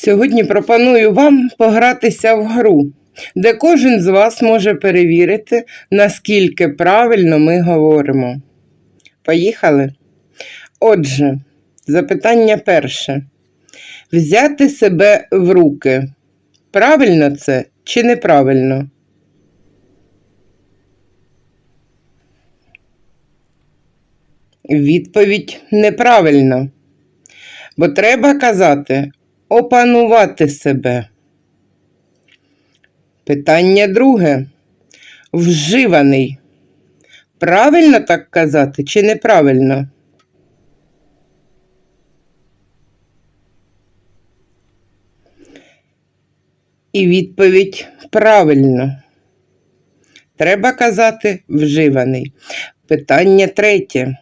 Сьогодні пропоную вам погратися в гру, де кожен з вас може перевірити, наскільки правильно ми говоримо. Поїхали? Отже, запитання перше. Взяти себе в руки. Правильно це чи неправильно? Відповідь неправильна. Бо треба казати опанувати себе. Питання друге. Вживаний. Правильно так казати чи неправильно? І відповідь правильно. Треба казати вживаний. Питання третє.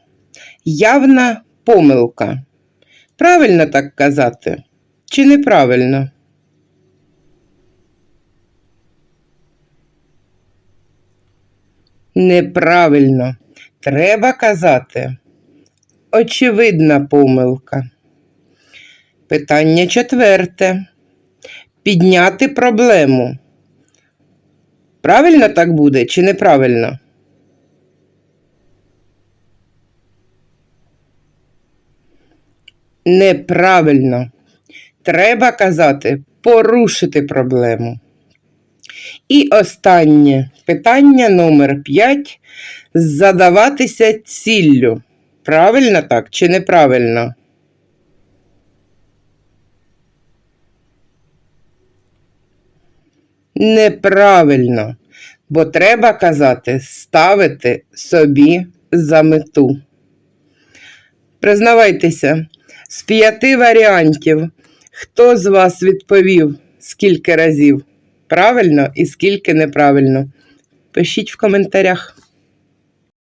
Явна помилка. Правильно так казати? Чи неправильно? Неправильно. Треба казати. Очевидна помилка. Питання четверте. Підняти проблему. Правильно так буде чи неправильно? Неправильно. Треба казати порушити проблему. І останнє питання номер 5. Задаватися ціллю. Правильно так чи неправильно? Неправильно, бо треба казати ставити собі за мету. Признавайтеся, з п'яти варіантів, хто з вас відповів скільки разів правильно і скільки неправильно? Пишіть в коментарях.